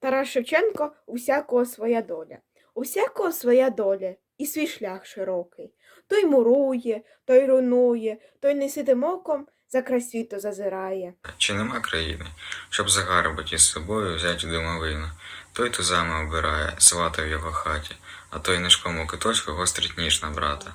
Тарас Шевченко у всякого своя доля. У всякого своя доля і свій шлях широкий. Той мурує, той руйнує, той неситим оком за край світу зазирає. Чи нема країни, щоб загарбати із собою взяти домовину? Той тузами обирає, свата в його хаті, а той нишком у куточку гострить ніж на брата.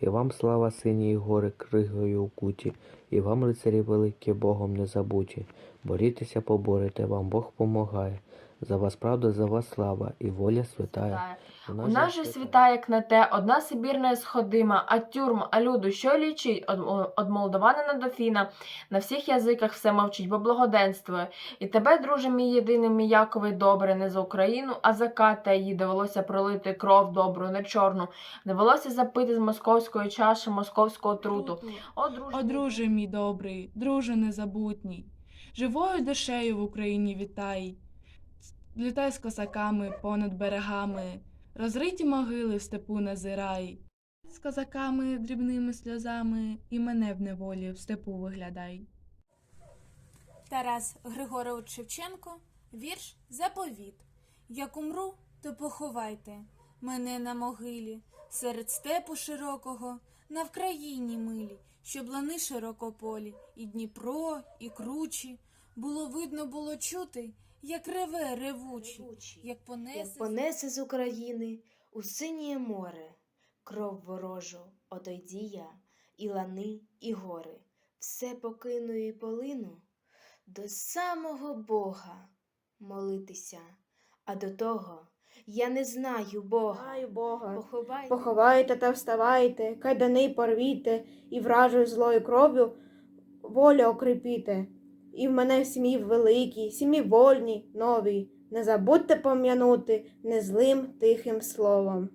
І вам слава синії гори кригою укуті, і вам, лицарі великі, Богом не забуті. Борітеся, поборете, вам Бог помагає. За вас правда, за вас слава, і воля святая. У нас же світа, як на те, одна Сибір не сходима, а тюрм, а люду, що лічить, од, од Молдована до Фіна, на всіх язиках все мовчить, бо благоденствує. І тебе, друже мій єдиний, мій Яковий, добре, не за Україну, а за ката її довелося пролити кров добру, не чорну, довелося запити з московської чаші московського труту. О, друже, О, друже мій добрий, друже незабутній, живою душею в Україні вітай. Літай з косаками понад берегами, розриті могили в степу назирай. З козаками дрібними сльозами і мене в неволі в степу виглядай. Тарас Григорович Шевченко, вірш Заповіт. Як умру, то поховайте мене на могилі, серед степу широкого, на Вкраїні милі, щоб лани широкополі, і Дніпро, і кручі. Було видно, було чути, як реве ревучі, як понесе. Як понесе з України у синє море, кров ворожу одойді я, і лани, і гори, все покину і полину до самого Бога молитися, а до того я не знаю Бога. Знаю Бога. Поховайте, Поховайте та вставайте, кайдани порвіте, і вражою злою кров'ю волю окріпіте. І в мене в сім'ї великій, сім'ї вольній, новій. Не забудьте пом'янути незлим тихим словом.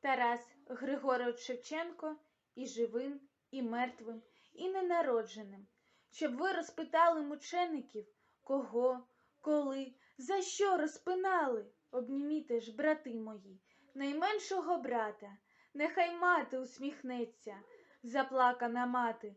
Тарас Григорович Шевченко і живим, і мертвим, і ненародженим, щоб ви розпитали мучеників, кого, коли, за що розпинали, обніміте ж, брати мої, найменшого брата, нехай мати усміхнеться, заплакана мати,